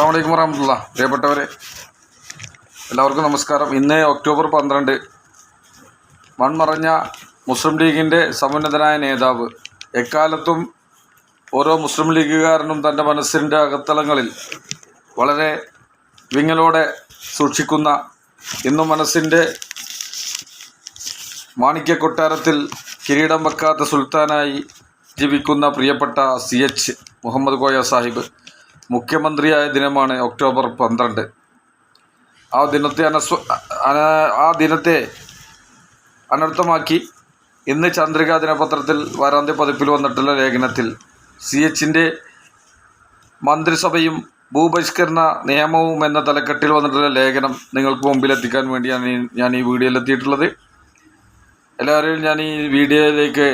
അസ്സാമലൈക്കും വറഹമുല്ല പ്രിയപ്പെട്ടവരെ എല്ലാവർക്കും നമസ്കാരം. ഇന്ന് ഒക്ടോബർ പന്ത്രണ്ട്. മൺമറഞ്ഞ മുസ്ലിം ലീഗിന്റെ സമുന്നതനായ നേതാവ് എക്കാലത്തും ഓരോ മുസ്ലിം ലീഗുകാരനും തന്റെ മനസ്സിന്റെ അകത്തളങ്ങളിൽ വളരെ വിങ്ങലോടെ സൂക്ഷിക്കുന്ന ഇന്നും മനസ്സിന്റെ മാണിക്യ കൊട്ടാരത്തിൽ കിരീടം വെക്കാത്ത സുൽത്താനായി ജീവിക്കുന്ന പ്രിയപ്പെട്ട സി എച്ച് മുഹമ്മദ് കോയ സാഹിബ്. മുഖ്യമന്ത്രിയായ ദിനമാണ് ഒക്ടോബർ പന്ത്രണ്ട്. ആ ദിനത്തെ അനസ്വ ആ ദിനത്തെ അനർത്ഥമാക്കി ഇന്ന് ചന്ദ്രിക ദിനപത്രത്തിൽ വാരാന്ത്യ പതിപ്പിൽ വന്നിട്ടുള്ള ലേഖനത്തിൽ സി എച്ചിന്റെ മന്ത്രിസഭയും ഭൂപരിഷ്കരണ നിയമവും എന്ന തലക്കെട്ടിൽ വന്നിട്ടുള്ള ലേഖനം നിങ്ങൾക്ക് മുമ്പിലെത്തിക്കാൻ വേണ്ടിയാണ് ഞാൻ ഈ വീഡിയോയിൽ എത്തിയിട്ടുള്ളത്. എല്ലാവരെയും ഞാൻ ഈ വീഡിയോയിലേക്ക്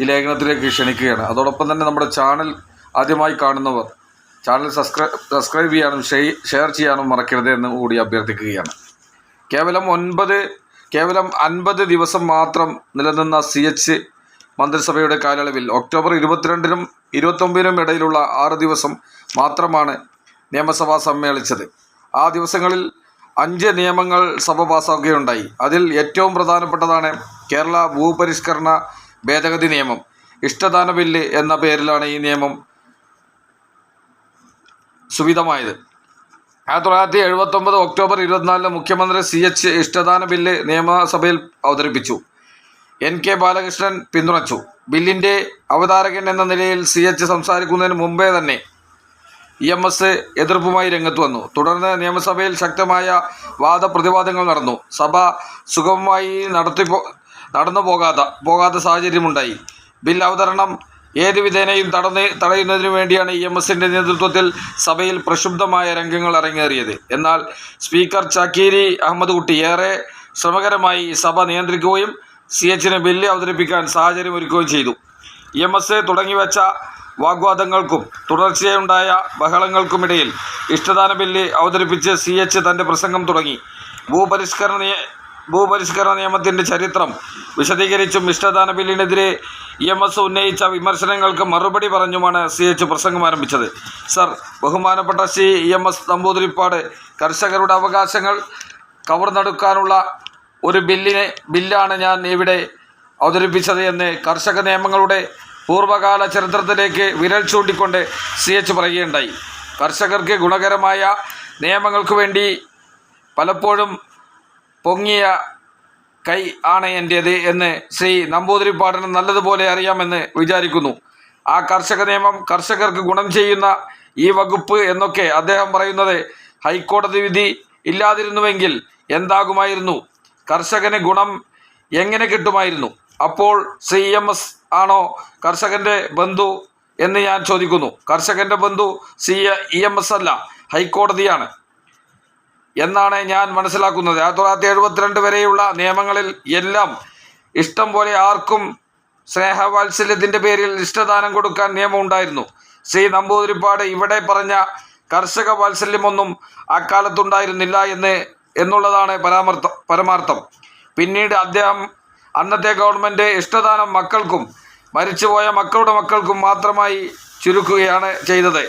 ഈ ലേഖനത്തിലേക്ക് ക്ഷണിക്കുകയാണ്. അതോടൊപ്പം തന്നെ നമ്മുടെ ചാനൽ ആദ്യമായി കാണുന്നവർ ചാനൽ സബ്സ്ക്രൈബ് സബ്സ്ക്രൈബ് ചെയ്യാനും ഷെയർ ചെയ്യാനും മറക്കരുത് എന്ന് കൂടി അഭ്യർത്ഥിക്കുകയാണ്. കേവലം ഒൻപത് കേവലം അൻപത് ദിവസം മാത്രം നിലനിന്ന സി എച്ച് മന്ത്രിസഭയുടെ കാലയളവിൽ ഒക്ടോബർ ഇരുപത്തിരണ്ടിനും ഇരുപത്തൊമ്പതിനും ഇടയിലുള്ള ആറ് ദിവസം മാത്രമാണ് നിയമസഭ സമ്മേളിച്ചത്. ആ ദിവസങ്ങളിൽ അഞ്ച് നിയമങ്ങൾ സഭ പാസ്സാക്കുകയുണ്ടായി അതിൽ ഏറ്റവും പ്രധാനപ്പെട്ടതാണ് കേരള ഭൂപരിഷ്കരണ ഭേദഗതി നിയമം. ഇഷ്ടദാന ബില്ല് എന്ന പേരിലാണ് ഈ നിയമം സുവിധമായത്. ആയിരത്തി തൊള്ളായിരത്തി എഴുപത്തൊമ്പത് ഒക്ടോബർ ഇരുപത്തിനാലിന് മുഖ്യമന്ത്രി സി എച്ച് ഇഷ്ടദാന ബില്ല് നിയമസഭയിൽ അവതരിപ്പിച്ചു. എൻ കെ ബാലകൃഷ്ണൻ പിന്തുണച്ചു. ബില്ലിന്റെ അവതാരകൻ എന്ന നിലയിൽ സി എച്ച് സംസാരിക്കുന്നതിന് മുമ്പേ തന്നെ ഇ എം എസ് എതിർപ്പുമായി രംഗത്ത് വന്നു. തുടർന്ന് നിയമസഭയിൽ ശക്തമായ വാദപ്രതിവാദങ്ങൾ നടന്നു. സഭ സുഗമമായി നടത്തി നടന്നു പോകാത്ത പോകാത്ത സാഹചര്യമുണ്ടായി. ബിൽ അവതരണം ഏത് വിധേനയും തടഞ്ഞ് തടയുന്നതിനു വേണ്ടിയാണ് ഇ എം എസിന്റെ നേതൃത്വത്തിൽ സഭയിൽ പ്രക്ഷുബ്ധമായ രംഗങ്ങൾ അരങ്ങേറിയത്. എന്നാൽ സ്പീക്കർ ചാക്കീരി അഹമ്മദ് കുട്ടി ഏറെ ശ്രമകരമായി സഭ നിയന്ത്രിക്കുകയും സി എച്ചിന് ബില്ല് അവതരിപ്പിക്കാൻ സാഹചര്യമൊരുക്കുകയും ചെയ്തു. ഇ എം എസ് തുടങ്ങിവെച്ച വാഗ്വാദങ്ങൾക്കും തുടർച്ചയായുണ്ടായ ബഹളങ്ങൾക്കുമിടയിൽ ഇഷ്ടദാന ബില്ല് അവതരിപ്പിച്ച് സി എച്ച് തന്റെ പ്രസംഗം തുടങ്ങി. ഭൂപരിഷ്കരണ ഭൂപരിഷ്കരണ നിയമത്തിന്റെ ചരിത്രം വിശദീകരിച്ചും ഇഷ്ടദാന ബില്ലിനെതിരെ ഇ എം എസ് ഉന്നയിച്ച വിമർശനങ്ങൾക്ക് മറുപടി പറഞ്ഞുമാണ് സി എച്ച് പ്രസംഗം ആരംഭിച്ചത്. സർ ബഹുമാനപ്പെട്ട Shri E M S Namboodiripad കർഷകരുടെ അവകാശങ്ങൾ കവർന്നെടുക്കാനുള്ള ഒരു ബില്ലിനെ ബില്ലാണ് ഞാൻ ഇവിടെ അവതരിപ്പിച്ചത് എന്ന് കർഷക നിയമങ്ങളുടെ പൂർവകാല ചരിത്രത്തിലേക്ക് വിരൽ ചൂണ്ടിക്കൊണ്ട് സി എച്ച് പറയുകയുണ്ടായി. കർഷകർക്ക് ഗുണകരമായ നിയമങ്ങൾക്ക് വേണ്ടി പലപ്പോഴും പൊങ്ങിയ കൈ ആണ് എന്റേത് എന്ന് ശ്രീ നമ്പൂതിരിപ്പാടിന് നല്ലതുപോലെ അറിയാമെന്ന് വിചാരിക്കുന്നു. ആ കർഷക നിയമം കർഷകർക്ക് ഗുണം ചെയ്യുന്ന ഈ വകുപ്പ് എന്നൊക്കെ അദ്ദേഹം പറയുന്നത് ഹൈക്കോടതി വിധി ഇല്ലാതിരുന്നുവെങ്കിൽ എന്താകുമായിരുന്നു? കർഷകന് ഗുണം എങ്ങനെ കിട്ടുമായിരുന്നു? അപ്പോൾ ശ്രീ എം എസ് ആണോ കർഷകന്റെ ബന്ധു എന്ന് ഞാൻ ചോദിക്കുന്നു. കർഷകന്റെ ബന്ധു സി ഇ എം എസ് അല്ല ഹൈക്കോടതിയാണ്. എന്നാണ് ഞാൻ മനസ്സിലാക്കുന്നത്. ആയിരത്തി തൊള്ളായിരത്തി എഴുപത്തിരണ്ട് വരെയുള്ള നിയമങ്ങളിൽ എല്ലാം ഇഷ്ടം പോലെ ആർക്കും സ്നേഹവാത്സല്യത്തിന്റെ പേരിൽ ഇഷ്ടദാനം കൊടുക്കാൻ നിയമം ഉണ്ടായിരുന്നു ശ്രീ നമ്പൂതിരിപ്പാട് ഇവിടെ പറഞ്ഞ കർഷക വാത്സല്യമൊന്നും അക്കാലത്തുണ്ടായിരുന്നില്ല എന്ന് എന്നുള്ളതാണ് പരാമർത്ഥം പരമാർത്ഥം. പിന്നീട് അദ്ദേഹം അന്നത്തെ ഗവൺമെന്റ് ഇഷ്ടദാനം മക്കൾക്കും മരിച്ചുപോയ മക്കളുടെ മക്കൾക്കും മാത്രമായി ചുരുക്കുകയാണ് ചെയ്തത്.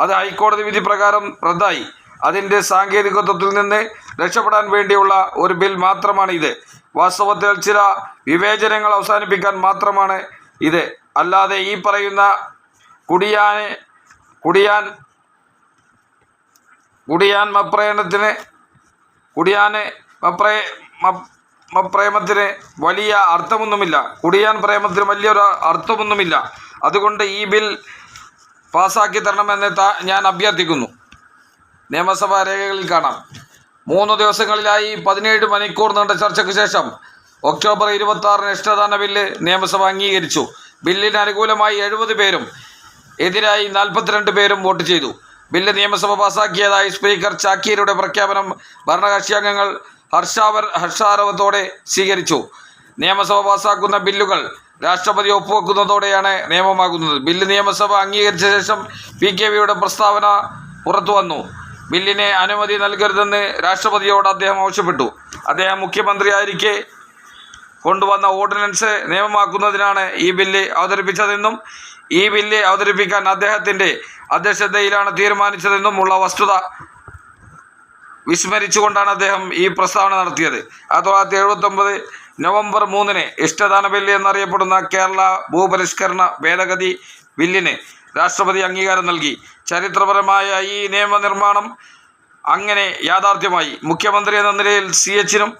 അത് ഹൈക്കോടതി വിധി പ്രകാരം റദ്ദായി. അതിന്റെ സാങ്കേതികത്വത്തിൽ നിന്ന് രക്ഷപ്പെടാൻ വേണ്ടിയുള്ള ഒരു ബിൽ മാത്രമാണ് ഇത് വാസ്തവത്തിൽ ചില വിവേചനങ്ങൾ അവസാനിപ്പിക്കാൻ മാത്രമാണ് ഇത്. അല്ലാതെ ഈ പറയുന്ന കുടിയാനെ കുടിയാൻ കുടിയാൻ മപ്രയണത്തിന് കുടിയാന് മപ്രേ പ്രേമത്തിന് വലിയ അർത്ഥമൊന്നുമില്ല. കുടിയാൻ പ്രേമത്തിന് വലിയൊരു അർത്ഥമൊന്നുമില്ല. അതുകൊണ്ട് ഈ ബിൽ പാസ്സാക്കി തരണമെന്ന് ഞാൻ അഭ്യർത്ഥിക്കുന്നു. നിയമസഭാ രേഖകളിൽ കാണാം. മൂന്ന് ദിവസങ്ങളിലായി പതിനേഴ് മണിക്കൂർ നീണ്ട ചർച്ചയ്ക്ക് ശേഷം ഒക്ടോബർ ഇരുപത്തി ആറിന് ഇഷ്ടദാന ബില്ല് നിയമസഭ അംഗീകരിച്ചു. ബില്ലിന് അനുകൂലമായി എഴുപത് പേരും എതിരായി നാൽപ്പത്തിരണ്ട് പേരും വോട്ട് ചെയ്തു. ബില്ല് നിയമസഭ പാസാക്കിയതായി സ്പീക്കർ ചാക്കീരുടെ പ്രഖ്യാപനം ഭരണകക്ഷി അംഗങ്ങൾ ഹർഷാവർ ഹർഷാരവത്തോടെ സ്വീകരിച്ചു. നിയമസഭ പാസാക്കുന്ന ബില്ലുകൾ രാഷ്ട്രപതി ഒപ്പുവെക്കുന്നതോടെയാണ് നിയമമാകുന്നത്. ബില്ല് നിയമസഭ അംഗീകരിച്ച ശേഷം പി കെ വിയുടെ പ്രസ്താവന പുറത്തു വന്നു ബില്ലിന് അനുമതി നൽകരുതെന്ന് രാഷ്ട്രപതിയോട് അദ്ദേഹം ആവശ്യപ്പെട്ടു. അദ്ദേഹം മുഖ്യമന്ത്രിയായിരിക്കെ കൊണ്ടുവന്ന ഓർഡിനൻസ് നിയമമാക്കുന്നതിനാണ് ഈ ബില്ല് അവതരിപ്പിച്ചതെന്നും ഈ ബില്ല് അവതരിപ്പിക്കാൻ അദ്ദേഹത്തിന്റെ അധ്യക്ഷതയിലാണ് തീരുമാനിച്ചതെന്നും ഉള്ള വസ്തുത വിസ്മരിച്ചുകൊണ്ടാണ് അദ്ദേഹം ഈ പ്രസ്താവന നടത്തിയത്. ആയിരത്തി തൊള്ളായിരത്തി എഴുപത്തൊമ്പത് നവംബർ മൂന്നിന് ഇഷ്ടദാന ബില്ല് എന്നറിയപ്പെടുന്ന കേരള ഭൂപരിഷ്കരണ ഭേദഗതി ബില്ലിന് രാഷ്ട്രപതി അംഗീകാരം നൽകി. ചരിത്രപരമായ ഈ നിയമനിർമ്മാണം അങ്ങനെ യാഥാർത്ഥ്യമായി മുഖ്യമന്ത്രി എന്ന നിലയിൽ സി എച്ചിനും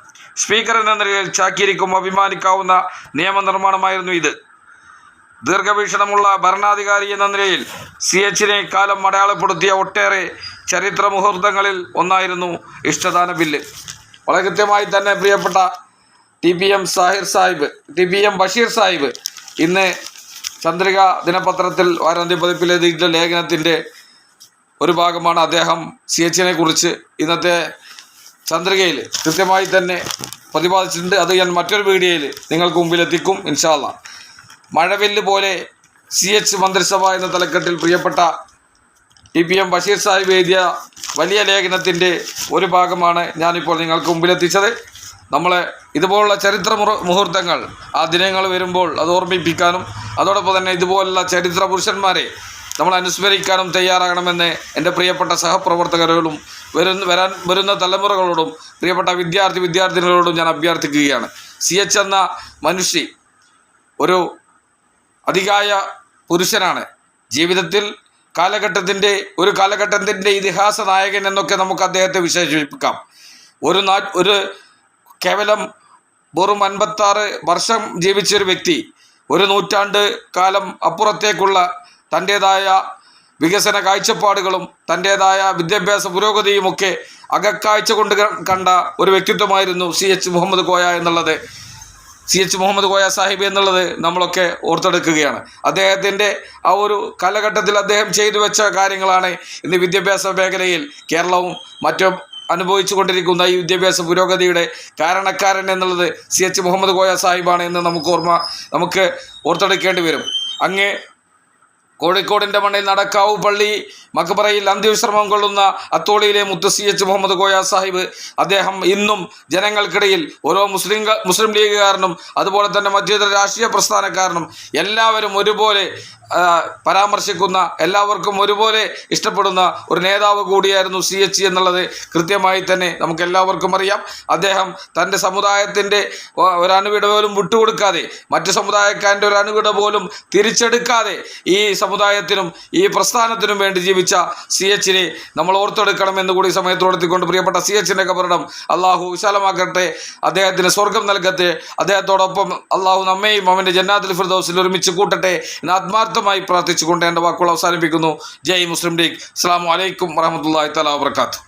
സ്പീക്കർ എന്ന നിലയിൽ ചാക്കിരിക്കും അഭിമാനിക്കാവുന്ന നിയമനിർമ്മാണമായിരുന്നു ഇത്. ദീർഘവീക്ഷണമുള്ള ഭരണാധികാരി എന്ന നിലയിൽ സി എച്ചിനെ കാലം അടയാളപ്പെടുത്തിയ ഒട്ടേറെ ചരിത്ര മുഹൂർത്തങ്ങളിൽ ഒന്നായിരുന്നു ഇഷ്ടദാന ബില്ല്. വളരെ കൃത്യമായി തന്നെ പ്രിയപ്പെട്ട T P M Sahir Sahib T P M Basheer Sahib ഇന്ന് ചന്ദ്രിക ദിനപത്രത്തിൽ വാരാന്ത്യ പതിപ്പിൽ എഴുതിയിട്ടുള്ള ലേഖനത്തിന്റെ ഒരു ഭാഗമാണ് അദ്ദേഹം സി എച്ചിനെ കുറിച്ച് ഇന്നത്തെ ചന്ദ്രികയിൽ കൃത്യമായി തന്നെ പ്രതിപാദിച്ചിട്ടുണ്ട്. അത് ഞാൻ മറ്റൊരു വീഡിയോയിൽ നിങ്ങൾക്ക് മുമ്പിലെത്തിക്കും ഇൻഷാല്ല മഴവില്ല് പോലെ സി എച്ച് മന്ത്രിസഭ എന്ന തലക്കെട്ടിൽ പ്രിയപ്പെട്ട E P M Basheer Sahib എഴുതിയ വലിയ ലേഖനത്തിന്റെ ഒരു ഭാഗമാണ് ഞാനിപ്പോൾ നിങ്ങൾക്ക് മുമ്പിലെത്തിച്ചത് നമ്മളെ ഇതുപോലുള്ള ചരിത്ര മുഹൂർത്തങ്ങൾ ആ ദിനങ്ങൾ വരുമ്പോൾ അത് ഓർമ്മിപ്പിക്കാനും അതോടൊപ്പം തന്നെ ഇതുപോലുള്ള ചരിത്ര പുരുഷന്മാരെ നമ്മൾ അനുസ്മരിക്കാനും തയ്യാറാകണമെന്ന് എന്റെ പ്രിയപ്പെട്ട സഹപ്രവർത്തകരോടും വരുന്ന വരാൻ വരുന്ന തലമുറകളോടും പ്രിയപ്പെട്ട വിദ്യാർത്ഥി വിദ്യാർത്ഥിനികളോടും ഞാൻ അഭ്യർത്ഥിക്കുകയാണ്. സി എച്ച് എന്ന മനുഷ്യ ഒരു അധികായ പുരുഷനാണ്. ജീവിതത്തിൽ കാലഘട്ടത്തിന്റെ ഒരു കാലഘട്ടത്തിന്റെ ഇതിഹാസ നായകൻ എന്നൊക്കെ നമുക്ക് അദ്ദേഹത്തെ വിശേഷിപ്പിക്കാം. ഒരു നാ ഒരു കേവലം വെറും അൻപത്താറ് വർഷം ജീവിച്ചൊരു വ്യക്തി ഒരു നൂറ്റാണ്ട് കാലം അപ്പുറത്തേക്കുള്ള തന്റേതായ വികസന കാഴ്ചപ്പാടുകളും തന്റേതായ വിദ്യാഭ്യാസ പുരോഗതിയുമൊക്കെ അകക്കാഴ്ച കൊണ്ട് കണ്ട ഒരു വ്യക്തിത്വമായിരുന്നു സി എച്ച് മുഹമ്മദ് കോയ എന്നുള്ളത്. സി എച്ച് മുഹമ്മദ് കോയ സാഹിബ് എന്നുള്ളത് നമ്മളൊക്കെ ഓർത്തെടുക്കുകയാണ്. അദ്ദേഹത്തിന്റെ ആ ഒരു കാലഘട്ടത്തിൽ അദ്ദേഹം ചെയ്തു വെച്ച കാര്യങ്ങളാണ് ഇന്ന് വിദ്യാഭ്യാസ മേഖലയിൽ കേരളവും മറ്റും അനുഭവിച്ചു കൊണ്ടിരിക്കുന്ന ഈ വിദ്യാഭ്യാസ പുരോഗതിയുടെ കാരണക്കാരൻ എന്നുള്ളത് സി എച്ച് മുഹമ്മദ് കോയ സാഹിബാണ് എന്ന് നമുക്ക് ഓർമ്മ നമുക്ക് ഓർത്തെടുക്കേണ്ടി വരും. അങ്ങേ കോഴിക്കോടിന്റെ മണ്ണിൽ നടക്കാവ് പള്ളി. മക്ബറയിൽ അന്ത്യവിശ്രമം കൊള്ളുന്ന അത്തോളിയിലെ മുത്തസി എച്ച്. മുഹമ്മദ് കോയ സാഹിബ് അദ്ദേഹം ഇന്നും ജനങ്ങൾക്കിടയിൽ ഓരോ മുസ്ലിം മുസ്ലിം ലീഗുകാരനും അതുപോലെ തന്നെ മധ്യതര രാഷ്ട്രീയ പ്രസ്ഥാനക്കാരനും എല്ലാവരും ഒരുപോലെ പരാമർശിക്കുന്ന എല്ലാവർക്കും ഒരുപോലെ ഇഷ്ടപ്പെടുന്ന ഒരു നേതാവ് കൂടിയായിരുന്നു സി. എച്ച്. എന്നുള്ളത് കൃത്യമായി തന്നെ നമുക്ക് എല്ലാവർക്കും അറിയാം. അദ്ദേഹം തന്റെ സമുദായത്തിന്റെ ഒരു അണുവിട പോലും വിട്ടുകൊടുക്കാതെ മറ്റു സമുദായക്കാരന്റെ ഒരു അണുവിട പോലും തിരിച്ചെടുക്കാതെ ഈ സമുദായത്തിനും ഈ പ്രസ്ഥാനത്തിനും വേണ്ടി ജീവിച്ച സി എച്ചിനെ നമ്മൾ ഓർത്തെടുക്കണം എന്ന് കൂടി സമയത്തോടെത്തിക്കൊണ്ട് പ്രിയപ്പെട്ട സി എച്ചിന്റെ കബറിടം അള്ളാഹു വിശാലമാക്കട്ടെ. അദ്ദേഹത്തിന് സ്വർഗം നൽകട്ടെ. അദ്ദേഹത്തോടൊപ്പം അള്ളാഹു നമ്മയും അവന്റെ ജന്നാത്തുൽ ഫിർദൗസിൽ ഒരുമിച്ച് കൂട്ടട്ടെ എന്ന് ആത്മാർത്ഥമായി പ്രാർത്ഥിച്ചുകൊണ്ട് എന്റെ വാക്കുകൾ അവസാനിപ്പിക്കുന്നു. ജയ് മുസ്ലിം ലീഗ്. അസ്സാം വലൈക്കും വറഹമത്തല്ലാഹി തലാ വാബർക്കാത്തു